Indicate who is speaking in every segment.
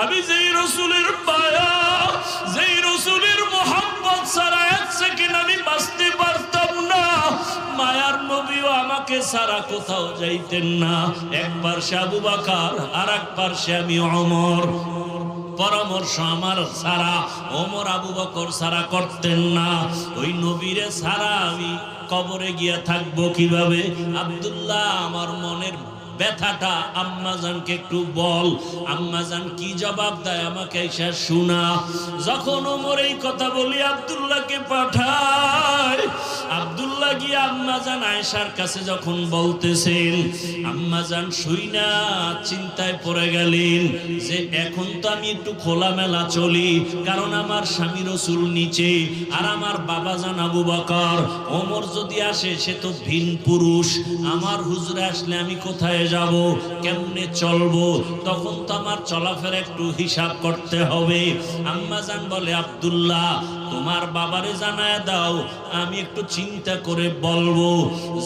Speaker 1: আমি যেই রসুলের মায়া, যেই রসুলের মোহাম্মদ সারা এক সেকেন্ড আমি বাঁচতে পারতাম না। মায়ার নবীও আমাকে সারা কোথাও যাইতেন না। একবার সে আবু বাকার আর একবার সে আমি অমর। পরামর্শ আমার সারা ওমর আবু বকর সারা করতেন না। ওই নবীরে সারা আমি কবরে গিয়া থাকব কীভাবে? আব্দুল্লাহ, আমার মনের ব্যথাটা আম্মাজানকে একটু বল। আম্মাজান কি জবাব দেয় আমাকে এসে শোনা। যখন ওমর এই কথা বলি, আব্দুল্লাহকে পাঠায়। আব্দুল্লাহ গিয়ে আম্মাজান আয়েশার কাছে যখন বলতেছেন, আম্মাজান শুই না, চিন্তায় পড়ে গেলেন যে এখন তো আমি একটু খোলামেলা চলি, কারণ আমার স্বামী রসুল নিচে আর আমার বাবা জান আবু বকর। ওমর যদি আসে, সে তো ভিন পুরুষ। আমার হুজুরে আসলে আমি কোথায় যাব, কেমনে চলবো, তখন তো আমার চলাফেরা একটু হিসাব করতে হবে। আম্মাজান বলে, আব্দুল্লাহ, তোমার বাবারে জানায় দাও, আমি একটু চিন্তা করে বলব।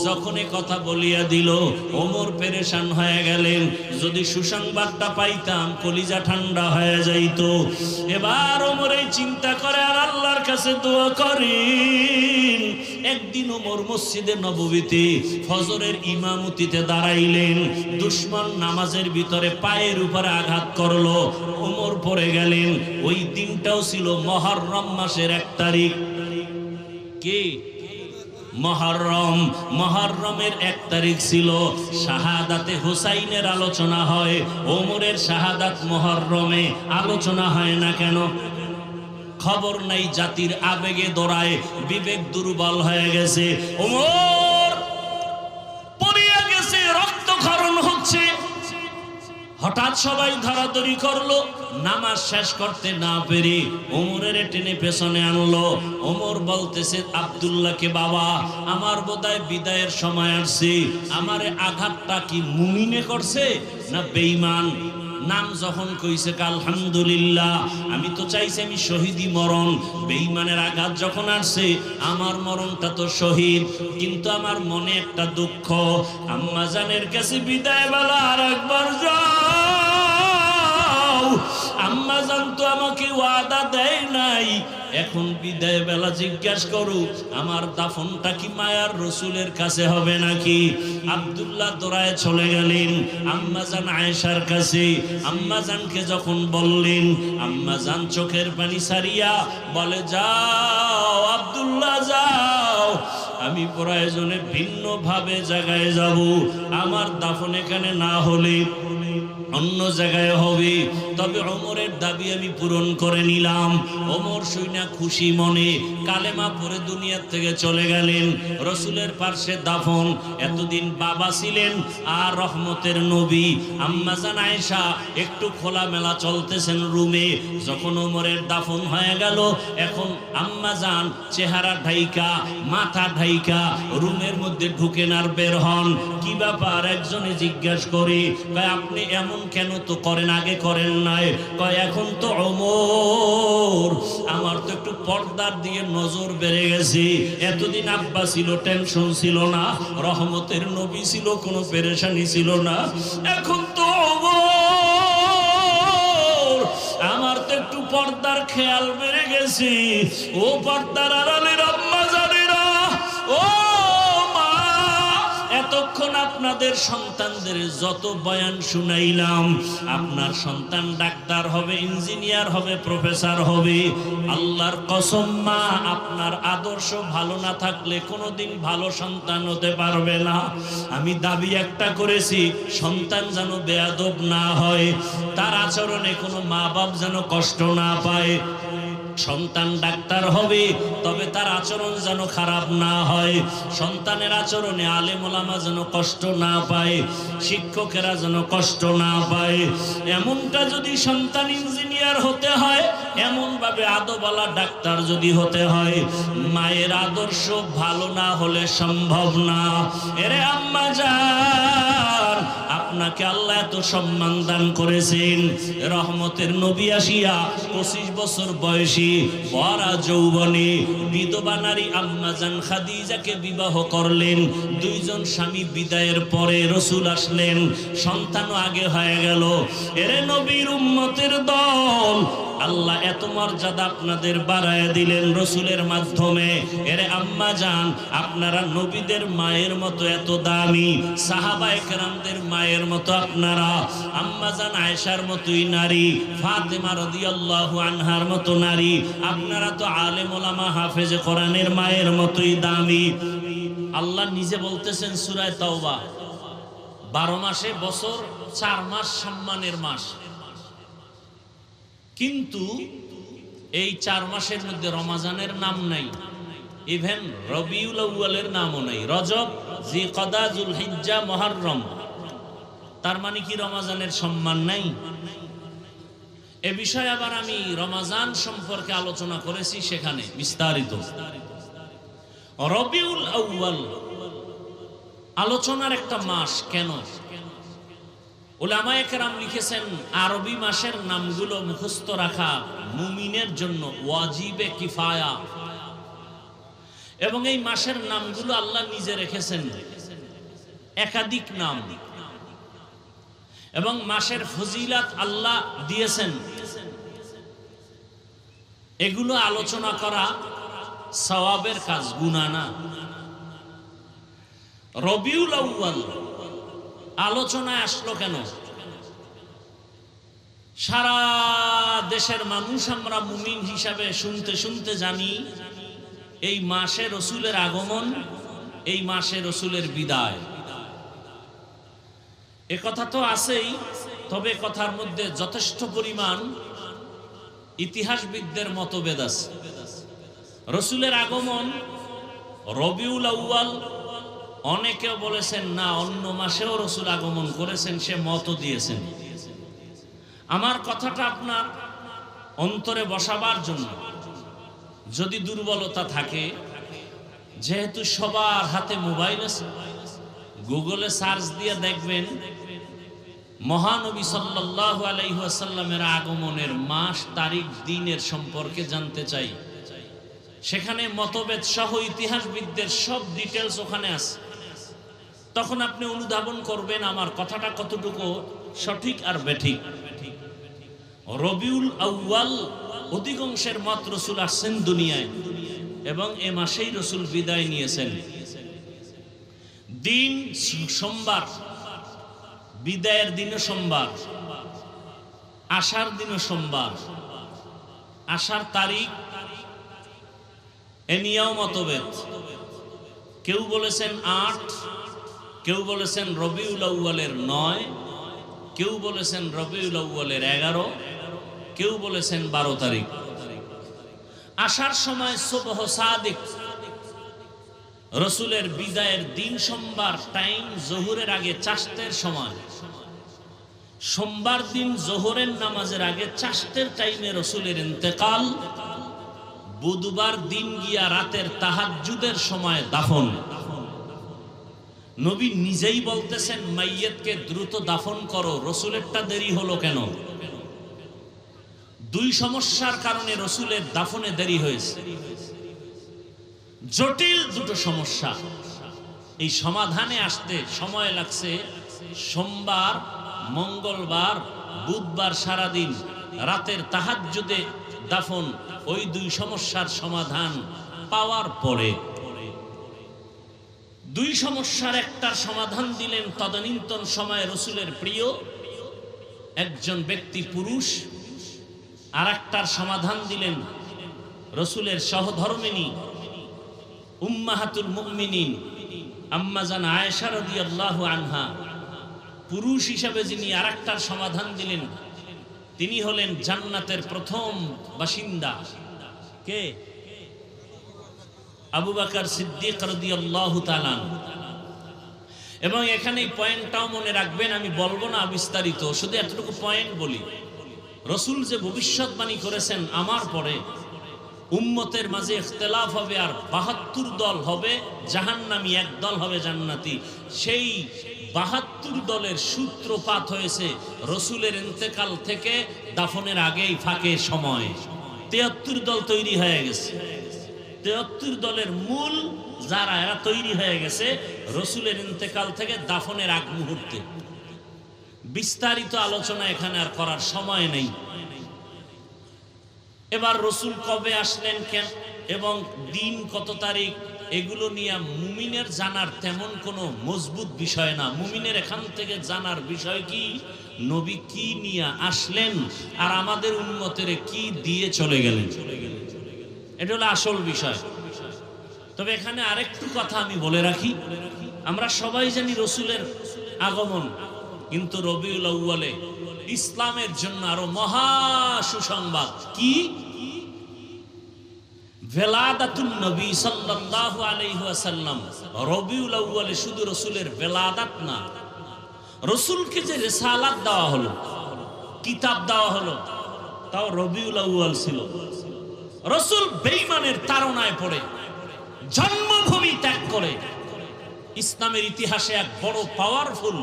Speaker 1: যখন এ কথা বলিয়া দিল, ওমর পেরেশান হয়ে গেলেন। যদি সুসংবাদটা পাইতাম, কলিজা ঠান্ডা হয়ে যাইত। এবার ওমর এই চিন্তা করে, আর আল্লাহর কাছে দোয়া করেন একদিন ওমর মসজিদে নববীতে ফজরের ইমামতিতে দাঁড়াইলেন, দুশ্মন নামাজের ভিতরে পায়ের উপরে আঘাত করল, ওমর পড়ে গেলেন। ওই দিনটাও ছিল মহররম মাসের এক তারিখ। কে? মহরম। মহরমের এক তারিখ ছিল। শাহাদাতে হুসাইনের আলোচনা হয়। ওমরের শাহাদাত মহরমে আলোচনা হয় না কেন? খবর নাই, জাতির আবেগে দৌড়ায় বিবেক দুর্বল হয়ে গেছে। ওমর পড়িয়া গেছে রক্তক্ষরণ হচ্ছে। হঠাৎ সবাই ধরাধরি করল, নামাজ শেষ করতে না পেরে ওমরের টেনে পেছনে আনলো। ওমর বলতেছে, আব্দুল্লাহকে বাবা, আমার বোধহয় বিদায়ের সময় আসছে। আমারে আঘাতটা কি মুমিনে করছে না বেঈমান? নাম যখন কইছে আলহামদুলিল্লাহ, আমি তো চাইছি আমি শহীদই মরণ। বেঈমানের আঘাত যখন আসছে, আমার মরণটা তো শহীদ, কিন্তু আমার মনে একটা দুঃখ। আম্মা জানের কাছে বিদায় বেলা আর একবার যাও। আম্মা জান তো আমাকে ওয়াদা দেয় নাই এখন বিদায় বেলা জিজ্ঞাসা করু, আমার দাফনটা কি মায়ার রসুলের কাছে হবে নাকি? আব্দুল্লাহ দোরায় চলে গেলেন আম্মাজান আয়েশার কাছে। আম্মাজানকে যখন বললেন আম্মাজান চোখের পানি সারিয়া বলে, যাও, আব্দুল্লাহ, যাও। আমি প্রয়োজনে ভিন্নভাবে জায়গায় যাব। আমার দাফন এখানে না হলে অন্য জায়গায় হবে। তবে অমরের দাবি আমি পূরণ করে নিলাম। অমর শুইনা খুশি মনে কালেমা পরে দুনিয়ার থেকে চলে গেলেন। রসুলের পার্শ্বে দাফন, এতদিন বাবা ছিলেন আর রহমতের নবী। আম্মাজান আয়েশা একটু খোলামেলা চলতেছেন রুমে। যখন ওমরের দাফন হয়ে গেল, এখন আম্মাজান চেহারা ঢাইকা, মাথা ঢাইকা, রুমের মধ্যে ঢুকেন আর বের হন। কি ব্যাপার? একজনে জিজ্ঞাসা করে আপনি এমন কেন তো করেন, আগে করেন নাই? কয়, এখন তো অমর। আমার তো একটু পর্দার দিয়ে নজর বেড়ে গেছে। এতদিন আব্বা ছিল, টেনশন ছিল না, রহমতের নবী ছিল, কোনো পেরেশানি ছিল না। এখন তো অমর। আমার তো একটু পর্দার খেয়াল বেড়ে গেছি। ও পর্দার আড়ালের আম্মা জানেরা, ও এতক্ষণ আপনাদের সন্তানদের যত বয়ান শুনাইলাম, আপনার সন্তান ডাক্তার হবে, ইঞ্জিনিয়ার হবে, প্রফেসর হবে। আল্লাহর কসম মা, আপনার আদর্শ ভালো না থাকলে কোনোদিন ভালো সন্তান হতে পারবে না। আমি দাবি একটা করেছি, সন্তান যেন বেয়াদব না হয়, তার আচরণে কোনো মা বাপ যেন কষ্ট না পায়। সন্তান ডাক্তার হবে, তবে তার আচরণ যেন খারাপ না হয়। সন্তানের আচরণে আলেমোলামা যেন কষ্ট না পায়, শিক্ষকেরা যেন কষ্ট না পায়। এমনটা যদি সন্তান ইঞ্জিনিয়ার হতে হয় এমন ভাবে আদোবালা ডাক্তার যদি হতে হয়, মায়ের আদর্শ ভালো না হলে সম্ভব না। এরে আম্মা যান। আপনাকে আল্লাহ এত সম্মান দান করেছেন। রহমতের নবী আসিয়া পঁচিশ বছর বয়সী বরা যৌবনে বিধবা নারী আম্মাজান খাদিজাকে বিবাহ করলেন। দুইজন স্বামী বিদায়ের পরে রসুল আসলেন। সন্তানও আগে হয়ে গেল। এরে নবীর উম্মতের দল আল্লাহ এত মর্যাদা আপনাদের বাড়ায় দিলেন রসুলের মাধ্যমে। এরে আম্মা যান আপনারা নবীদের মায়ের মতো এত দামি, সাহাবা একরামদের মায়ের মতো আপনারা। আম্মা যান আয়েশার মতোই নারী, ফাতেমা রাদিয়াল্লাহু আনহার মতো নারী। আপনারা তো আলেম ওলামা হাফেজ কোরআনের মায়ের মতোই দামি। আল্লাহ নিজে বলতেছেন সূরায় তাওবা, বারো মাসে বছর, চার মাস সম্মানের মাস। কিন্তু এই চার মাসের মধ্যে রমাজানের নাম নাই। ইভেন রবিউল আউয়ালের নামও নাই। রজব জি কদাজুল হিজ্জা মহারম। তার মানে কি রমাজানের সম্মান নাই? এ বিষয়ে আবার আমি রমাজান সম্পর্কে আলোচনা করেছি সেখানে, বিস্তারিত। রবিউল আউয়াল আলোচনার একটা মাস কেন? ওলামায়ে কেরাম লিখেছেন, আরবি মাসের নামগুলো মুখস্থ রাখা মুমিনের জন্য ওয়াজিবে কিফায়া। এবং এই মাসের নামগুলো আল্লাহ নিজে রেখেছেন। একাধিক নাম। এবং মাসের ফজিলাত আল্লাহ দিয়েছেন। এগুলো আলোচনা করা সওয়াবের কাজ, গুনাহ না। রবিউল আউয়াল। আলোচনায় আসলো কেন? সারা দেশের মানুষ আমরা মুমিন হিসাবে শুনতে শুনতে জানি, এই মাসে রসুলের আগমন, এই মাসে রসুলের বিদায়। এ কথা তো আছেই, তবে কথার মধ্যে যথেষ্ট পরিমাণ ইতিহাসবিদদের মতভেদ আছে। রসুলের আগমন রবিউল আউয়াল অনেকেও বলেছেন, না, অন্য মাসেও রসুল আগমন করেছেন, সে মত দিয়েছেন। আমার কথাটা আপনার অন্তরে বসাবার জন্য। যদি দুর্বলতা থাকে, যেহেতু সবার হাতে মোবাইল আছে, গুগলে সার্চ দিয়ে দেখবেন, মহানবী সাল্লাহ আলাইসাল্লামের আগমনের মাস, তারিখ, দিনের সম্পর্কে জানতে চাই। সেখানে মতভেদ সহ ইতিহাসবিদদের সব ডিটেলস ওখানে আছে। তখন আপনি অনুধাবন করবেন আমার কথাটা কতটুকু সঠিক আর বেঠিক। রবিউল আউয়াল অধিকাংশের মত রসুল আসছেন দুনিয়ায় এবং এ মাসেই রসুল বিদায় নিয়েছেন। দিন সোমবার, বিদায়ের দিনও সোমবার আসার দিনও সোমবার আসার তারিখ এ নিয়েও মতভেদ। কেউ বলেছেন আট কেউ বলেছেন রবিউল আউ্বালের নয়, কেউ বলেছেন রবিউল আউ্বালের এগারো, কেউ বলেছেন বারো তারিখ। আসার সময় সুবহ সাদিক, রসুলের বিদায়ের দিন সোমবার টাইম জহুরের আগে চাষতের সময়। সোমবার দিন জোহরের নামাজের আগে চাষতের টাইমে রসুলের ইন্তেকাল, বুধবার দিন গিয়া রাতের তাহাজ্জুদের সময় দাফন। নবী নিজেই বলতেছেন, মাইয়েতকে দ্রুত দাফন করো, রসুলেরটা দেরি হলো কেন? দুই সমস্যার কারণে রসুলের দাফনে দেরি হয়েছে। জটিল দুটো সমস্যা। এই সমাধানে আসতে সময় লাগছে সোমবার, মঙ্গলবার, বুধবার সারাদিন রাতের তাহাজ্জুদে দাফন। ওই দুই সমস্যার সমাধান পাওয়ার পরে। দুই সমস্যার একটার সমাধান দিলেন তদানীন্তন সময় রসুলের প্রিয় একজন ব্যক্তি পুরুষ আর একটার সমাধান দিলেন রসুলের সহধর্মিনী উম্মাহাতুল মুমিনিন আম্মাজান আয়েশা রাদিয়াল্লাহু আনহা। পুরুষ হিসাবে যিনি আর একটার সমাধান দিলেন, তিনি হলেন জান্নাতের প্রথম বাসিন্দা। কে? আবু বাকার সিদ্দিক এবং এখানে পয়েন্টটাও মনে রাখবেন, আমি বলব না বিস্তারিত, শুধু এতটুকু পয়েন্ট বলি। রসুল যে ভবিষ্যৎবাণী করেছেন আমার পরে, উম্মতের মাঝে ইখতলাফ হবে আর বাহাত্তর দল হবে, জাহান্নামী এক দল হবে জান্নাতি। সেই বাহাত্তর দলের সূত্রপাত হয়েছে রসুলের ইন্তেকাল থেকে দাফনের আগেই ফাঁকে সময়। তেয়াত্তর দল তৈরি হয়ে গেছে। তেয়াত্তর দলের মূল যারা, এরা তৈরি হয়ে গেছে রসুলের ইন্তেকাল থেকে দাফনের আগ মুহূর্তে। বিস্তারিত আলোচনা এখানে আর করার সময় নেই। এবার রসুল কবে আসলেন কেন এবং দিন কত তারিখ, এগুলো নিয়ে মুমিনের জানার তেমন কোনো মজবুত বিষয় না। মুমিনের এখান থেকে জানার বিষয় কি, নবী কি নিয়ে আসলেন আর আমাদের উন্মতের কি দিয়ে চলে গেলেন চলে গেলেন? এটা হলো আসল বিষয়। তবে এখানে আরেকটু কথা আমি বলে রাখি। আমরা সবাই জানি রসুলের আগমন, কিন্তু রবিউল আউ্বালে ইসলামের জন্য আরও মহা সুসংবাদ। কি? আউ্বালে শুধু না, রসুলকে যে হলো, কিতাব দেওয়া হলো, তাও আউ্বাল ছিল। রসুল বেঈমানের তাড়নায় পড়ে, জন্মভূমি ত্যাগ করে। ইসলামের ইতিহাসে এক বড় পাওয়ারফুল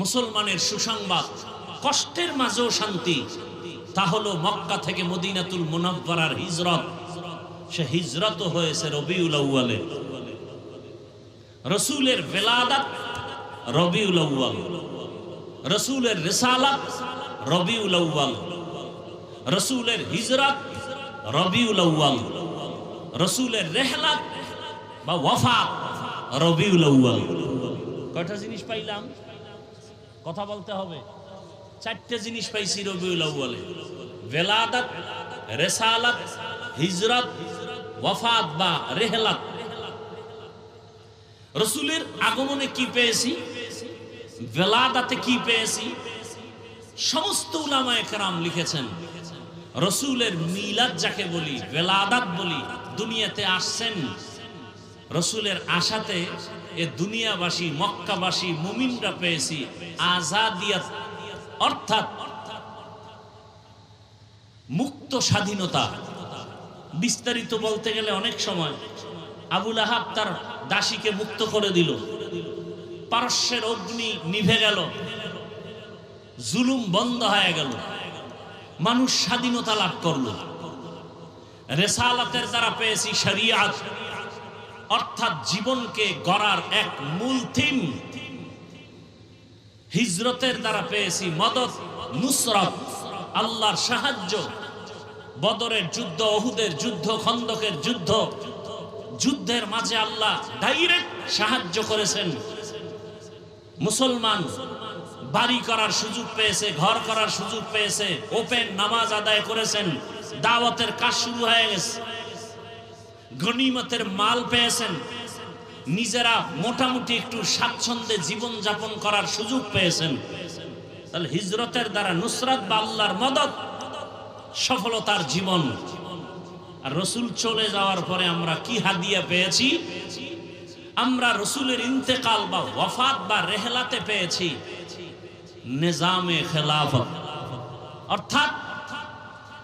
Speaker 1: মুসলমানের সুসংবাদ, কষ্টের মাঝেও শান্তি। তা হলো মক্কা থেকে মদিনাতুল মুনাব্বারার হিজরত। সে হিজরত হয়েছে রবিউল আউ্বালে রসুলের বেলাদাত রবিউল আউ্বাল রসুলের রিসালাত রবিউল আউ্বাল রসুলের হিজরত রবিউল রসুলের রেহলাত বা ওয়াফাত রবিউল কয়টা জিনিস পাইলাম? কথা বলতে হবে। চারটে জিনিস পাইছি রবিউল আউ্বালে ভেলাদাত রেসালাত, হিজরত, ওয়াফাত বা রেহলাত। রসুলের আগমনে কি পেয়েছি? বেলাদাতে কি পেয়েছি? সমস্ত উলামা একরাম লিখেছেন। রসুলের মিলাদ যাকে বলি, বেলাদাত বলি, দুনিয়াতে আসছেন রসুলের আশাতে এ দুনিয়াবাসী, মক্কাবাসী, মুমিনরা পেয়েছি আজাদিয়াত, অর্থাৎ মুক্ত স্বাধীনতা। বিস্তারিত বলতে গেলে অনেক সময় আবুল আহাব তার দাসীকে মুক্ত করে দিল। পারস্যের অগ্নি নিভে গেল। জুলুম বন্ধ হয়ে গেল। মানুষ স্বাধীনতা লাভ করল। রেসালাতের দ্বারা পেয়েছি শরিয়াত। অর্থাৎ জীবনকে গড়ার এক মূল থিম। হিজরতের দ্বারা পেয়েছি মদত, নুসরত, আল্লাহর সাহায্য। বদরের যুদ্ধ অহুদের যুদ্ধ, খন্দকের যুদ্ধ। যুদ্ধের মাঝে আল্লাহ ডাইরেক্ট সাহায্য করেছেন। মুসলমান বাড়ি করার সুযোগ পেয়েছে, ঘর করার সুযোগ পেয়েছে, ওপেন নামাজ আদায় করেছেন, দাওয়াতের কাজ শুরু হয়ে গেছে। গনিমতের মাল পেয়েছেন, নিজেরা মোটামুটি একটু স্বাচ্ছন্দ্যে জীবন যাপন করার সুযোগ পেয়েছেন। তাহলে হিজরতের দ্বারা নুসরাত বা আল্লাহর মদত, সফলতার জীবন। আর রসুল চলে যাওয়ার পরে আমরা কি হাদিয়া পেয়েছি? আমরা রসুলের ইন্তেকাল বা ওয়াফাত বা রেহলাতে পেয়েছি। নিজামে খেলাফত। অর্থাৎ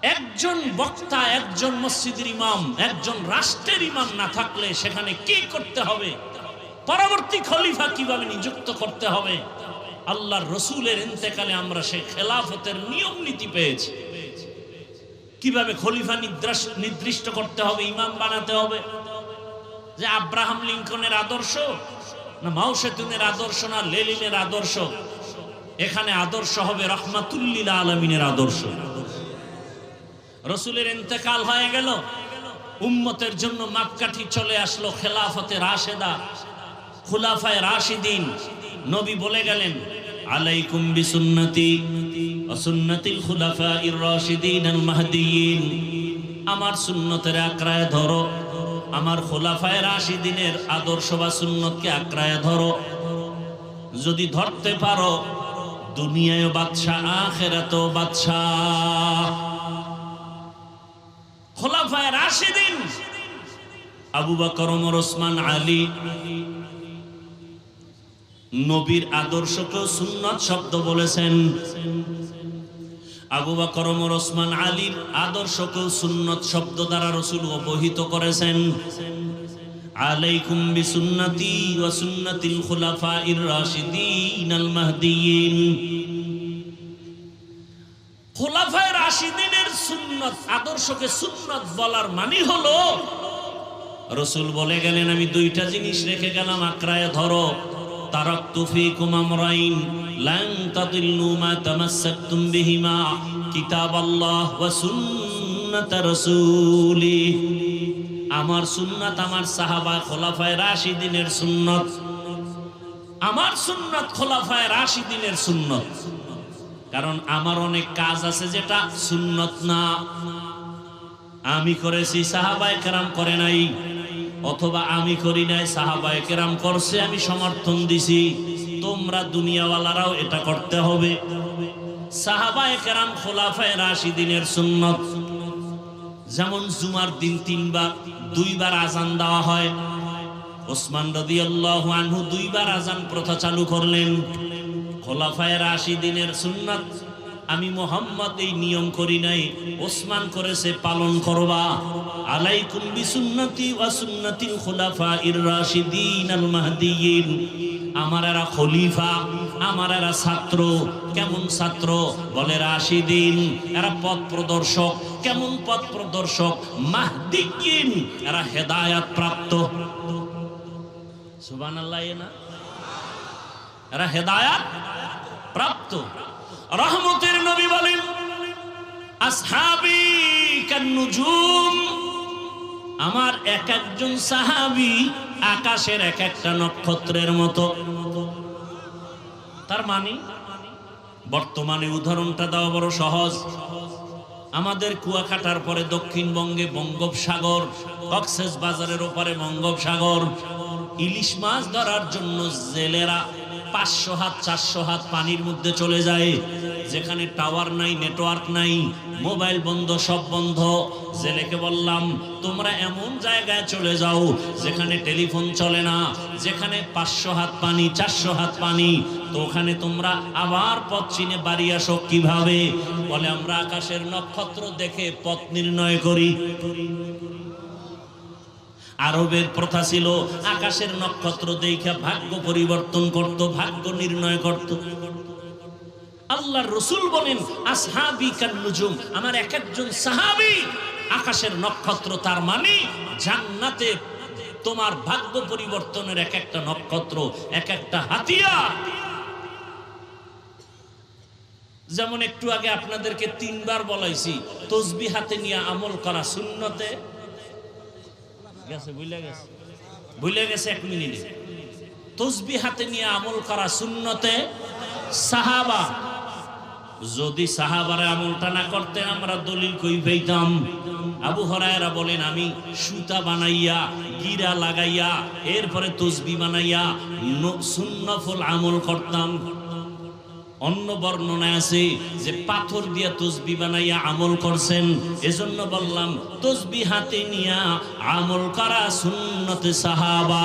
Speaker 1: একজন বক্তা, একজন মসজিদের ইমাম, একজন রাষ্ট্রের ইমাম না থাকলে সেখানে কি করতে হবে? পরবর্তী খলিফা কীভাবে নিযুক্ত করতে হবে? আল্লাহর রসুলের ইন্তেকালে আমরা সে খেলাফতের নিয়ম নীতি পেয়েছি। কীভাবে খলিফা নির্দিষ্ট করতে হবে, ইমাম বানাতে হবে? যে আব্রাহাম লিঙ্কনের আদর্শ না মাউসেতুনের আদর্শ না লেলিনের আদর্শ? এখানে আদর্শ হবে রহমাতুল্লিল আলমিনের আদর্শ। রসুলের ইন্তেকাল হয়ে গেল। উম্মতের জন্য মাপকাঠি চলে আসলো খেলাফতে রাশেদা, খুলাফায় রাশিদিন। নবী বলে গেলেন, আলাইকুম বিসুন্নতি অসুন্নতিল খুলাফা ইর রাশিদিন আল মাহদিয়িন। আমার সুন্নতের আক্রায় ধরো, আমার খোলাফায় রাশিদিনের আদর্শ বা সুন্নতকে আক্রায় ধরো। যদি ধরতে পারো দুনিয়ায় বাদশাহ, আখেরাতেও বাদশাহ। খোলাফায় রাশিদিন, আবু বকর, ওমর, ওসমান, আলী। নবীর আদর্শকে সুন্নত শব্দ বলেছেন। আবু বকর, ওমর, ওসমান, আলীর আদর্শকেও সুন্নত শব্দ দ্বারা রসুল অবহিত করেছেন। আলাইকুম বিসুন্নতি ওয়া সুন্নাতিল খুলাফাইর রাশিদিন আল মাহদিয়িন। খোলাফায় রাশিদিনের সুন্নত, আদর্শকে সুন্নত বলার মানে হলো, রসুল বলে গেলেন, আমি দুইটা জিনিস রেখে গেলাম আক্রায় ধরো। তারাক্তু ফীকুম আমরাইন, লান তাদিল্লু মা তামাসসাকতুম বিহিমা। কিতাবাল্লাহ ওয়া সুন্নাত রাসূলি আমার সুন্নাত আমার সাহাবা খোলাফায় রাশিদিনের সুন্নত। আমার সুন্নাত খোলাফায় রাশিদিনের সুন্নত। কারণ আমার অনেক কাজ আছে যেটা সুন্নত না। আমি করেছি, সাহাবায় কেরাম করে নাই। অথবা আমি করি নাই, সাহাবায় কেরাম করছে, আমি সমর্থন দিছি। তোমরা দুনিয়াওয়ালারাও এটা করতে হবে। সাহাবায় কেরাম খোলাফায় রাশি রাশিদিনের সুন্নত। যেমন জুমার দিন তিনবার, দুইবার আজান দেওয়া হয়। ওসমান রাদিয়াল্লাহু আনহু দুইবার আজান প্রথা চালু করলেন। খোলাফায় রাশিদিনের সুন্নাত, আমি মোহাম্মদ, এই নিয়ম করি নাই। ওসমান করেছে, পালন করবা। আলাইকুম বিসুন্নতি ওয়া সুন্নাতিল খুলাফাইর রাশিদিন আল মাহদিয়িন আমার এরা খলিফা, আমার এরা ছাত্র, কেমন ছাত্র? বলে রাশিদিন, এরা পথ প্রদর্শক। কেমন পথ প্রদর্শক? মাহদিয়িন এরা হেদায়াত প্রাপ্ত। সুবহানাল্লাহ না? এরা হেদায়াত প্রাপ্ত। রহমতের নবী বলেন, আসহাবি কান্নুজুম আমার এক একজন সাহাবি আকাশের এক একটা নক্ষত্রের মতো। তার মানে বর্তমানে উদাহরণটা দেওয়া বড় সহজ। আমাদের কুয়াকাটার পরে দক্ষিণবঙ্গে বঙ্গোপসাগর, কক্সেস বাজারের ওপারে বঙ্গোপসাগর। ইলিশ মাছ ধরার জন্য জেলেরা পাঁচশো হাত, চারশো হাত পানির মধ্যে চলে যায়। যেখানে টাওয়ার নাই নেটওয়ার্ক নাই মোবাইল বন্ধ, সব বন্ধ। জেলেকে বললাম, তোমরা এমন জায়গায় চলে যাও যেখানে টেলিফোন চলে না, যেখানে পাঁচশো হাত পানি, চারশো হাত পানি। তো ওখানে তোমরা আবার পথ চিনে বাড়ি আসো কীভাবে? বলে, আমরা আকাশের নক্ষত্র দেখে পথ নির্ণয় করি। আরবের প্রথা ছিল আকাশের নক্ষত্র দেখে ভাগ্য পরিবর্তন করত, ভাগ্য নির্ণয় করত। আল্লাহর রসুল বলেন, আসহাবি কান্নুজুম আমার এক একজন সাহাবি আকাশের নক্ষত্র, তার মানে জান্নাতে তোমার ভাগ্য পরিবর্তনের এক একটা নক্ষত্র এক একটা হাতিয়া যেমন একটু আগে আপনাদেরকে তিনবার বলাইছি তসবি হাতে নিয়ে আমল করা শূন্যতে গেছে বুঝলে গেছে? ভুলে গেছে এক মিনিটে। তসবি হাতে নিয়ে আমল করা শূন্যতে সাহাবা যদি সাহাবারা আমলটা না করতেন আমরা দলিল কই পেতাম আবু হরায়রা বলেন, আমি সুতা বানাইয়া, গিরা লাগাইয়া, এরপরে তসবি বানাইয়া সুন্নফল আমল করতাম। অন্য বর্ণনায় আছে যে, পাথর দিয়া তসবি বানাইয়া আমল করছেন, এজন্য বললাম, তসবি হাতে নিয়া আমল করা সুন্নতে সাহাবা।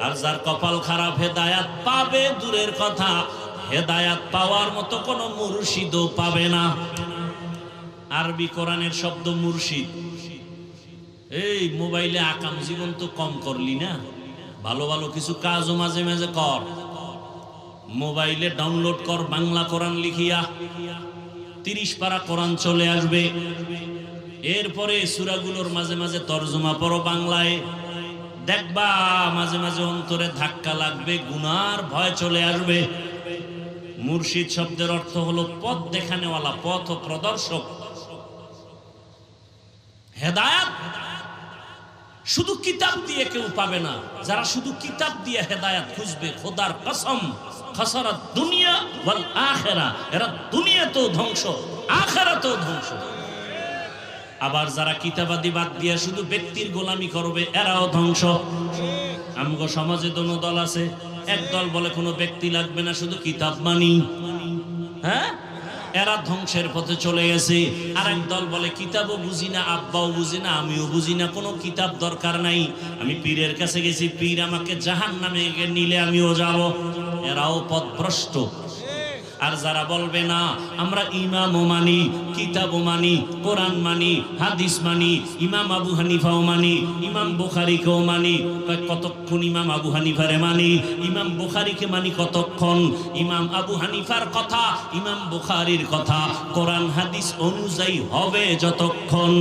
Speaker 1: আর যার কপাল খারাপ, হেদায়াত পাবে, দূরের কথা, হেদায়াত পাওয়ার মতো কোনো মুর্শিদও পাবে না। আরবি কোরআনের শব্দ মুর্শিদ। এই মোবাইলে আকাম জীবন তো কম করলি না? ভালো ভালো কিছু কাজও মাঝে মাঝে কর। মোবাইলে ডাউনলোড কর বাংলা কোরআন লিখিয়া। তিরিশ পারা কোরআন চলে আসবে। এরপরে সুরাগুলোর মাঝে মাঝে তর্জমা পড়ো বাংলায়। দেখবা, মাঝে মাঝে অন্তরে ধাক্কা লাগবে, গুনার ভয় চলে আসবে। মুর্শিদ শব্দের অর্থ হলো পথ দেখানেওয়ালা, পথ ও প্রদর্শক। হেদায়াত? শুধু কিতাব দিয়ে কেউ পাবে না। যারা শুধু কিতাব দিয়ে হেদায়াত খুঁজবে, খোদার কসম খসরা দুনিয়া ওয়াল আখেরা। এরা দুনিয়া তো ধ্বংস আখেরা তো ধ্বংস। আবার যারা কিতাবাদি বাদ দিয়ে শুধু ব্যক্তির গোলামি করবে, এরাও ধ্বংস। আমগো সমাজে দোনো দল আছে। এক দল বলে কোনো ব্যক্তি লাগবে না, শুধু কিতাব মানি। হ্যাঁ? এরা ধ্বংসের পথে চলে গেছে। আর এক দল বলে, কিতাবও বুঝি না, আব্বাও বুঝি না, আমিও বুঝি না, কোনো কিতাব দরকার নাই। আমি পীরের কাছে গেছি, পীর আমাকে জাহান নামে নিলে আমিও যাব। এরাও পথভ্রষ্ট। আর যারা বলবে না, আমরা ইমামও মানি, কিতাবও মানি, কোরআন মানি, হাদিস মানি, ইমাম আবু হানিফাও মানি, ইমাম বুখারিকেও মানি কতক্ষণ ইমাম আবু হানিফারে মানি? ইমাম বুখারিকে মানি কতক্ষণ? ইমাম আবু হানিফার কথা, ইমাম বুখারির কথা, কোরআন হাদিস অনুযায়ী হবে যতক্ষণ।